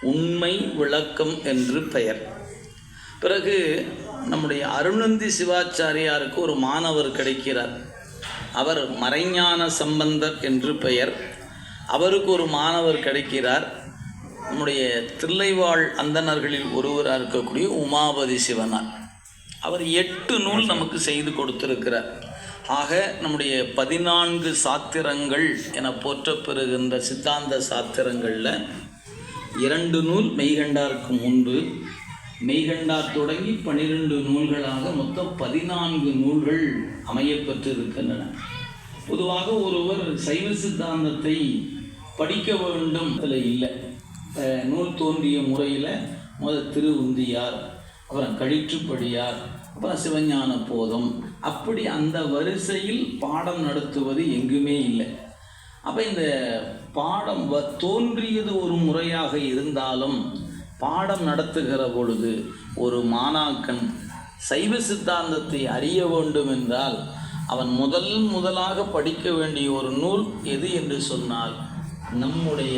உண்மை விளக்கம் என்று பெயர். பிறகு நம்முடைய அருணந்தி சிவாச்சாரியாருக்கு ஒரு மாணவர் கிடைக்கிறார். அவர் மறைஞான சம்பந்தர் என்று பெயர். அவருக்கு ஒரு மாணவர் கிடைக்கிறார். நம்முடைய தில்லைவாழ் அந்தணர்களில் ஒருவராக இருக்கக்கூடிய உமாபதி சிவனார். அவர் எட்டு நூல் நமக்கு செய்து கொடுத்திருக்கிறார். ஆக நம்முடைய பதினான்கு சாத்திரங்கள் என போற்றப்பெறுகின்ற சித்தாந்த சாத்திரங்களில் இரண்டு நூல் மெய்கண்டாருக்கு முன்பு. மெய்கண்டார் தொடங்கி பனிரெண்டு நூல்களாக மொத்தம் பதினான்கு நூல்கள் அமையப்பெற்று இருக்கின்றன பொதுவாக ஒருவர் சைவ சித்தாந்தத்தை படிக்க வேண்டும். அதில் இல்லை. நூல் தோன்றிய முறையில் முதல் திரு உந்தியார் அப்புறம் கழிற்றுப்படியார் அப்புறம் சிவஞான போதம். அப்படி அந்த வரிசையில் பாடம் நடத்துவது எங்குமே இல்லை. அப்போ இந்த பாடம் வ தோன்றியது ஒரு முறையாக இருந்தாலும் பாடம் நடத்துகிற பொழுது ஒரு மாணாக்கன் சைவ சித்தாந்தத்தை அறிய வேண்டும் என்றால் அவன் முதல் முதலாக படிக்க வேண்டிய ஒரு நூல் எது என்று சொன்னால் நம்முடைய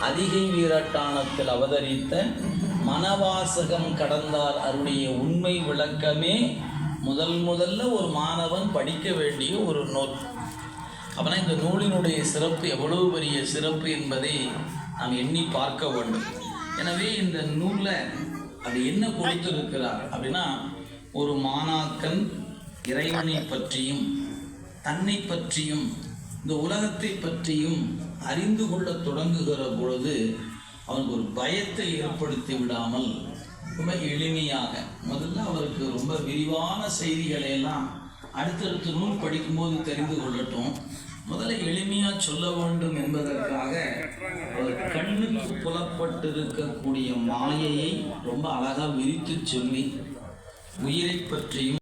அதிகை வீரட்டானத்தில் அவதரித்த மனவாசகம் கடந்தார் அருடைய உண்மை விளக்கமே முதல் முதல்ல ஒரு மாணவன் படிக்க வேண்டிய ஒரு நூல். அப்போனா இந்த நூலினுடைய சிறப்பு எவ்வளவு பெரிய சிறப்பு என்பதை நாம் எண்ணி பார்க்க வேண்டும். எனவே இந்த நூலில் அது என்ன கொடுத்திருக்கிறார் அப்படின்னா ஒரு மாணாக்கன் இறைவனை பற்றியும் தன்னை பற்றியும் இந்த உலகத்தை பற்றியும் அறிந்து கொள்ள தொடங்குகிற பொழுது அவனுக்கு ஒரு பயத்தை ஏற்படுத்தி விடாமல் ரொம்ப எளிமையாக முதல்ல அவருக்கு ரொம்ப விரிவான செய்திகளை எல்லாம் அடுத்தடுத்த நூல் படிக்கும்போது தெரிந்து கொள்ளட்டும். முதல்ல எளிமையாக சொல்ல வேண்டும் என்பதற்காக அவர் கண்ணுக்கு புலப்பட்டிருக்கக்கூடிய மாயையை ரொம்ப அழகாக விரித்து சொல்லி உயிரை பற்றியும்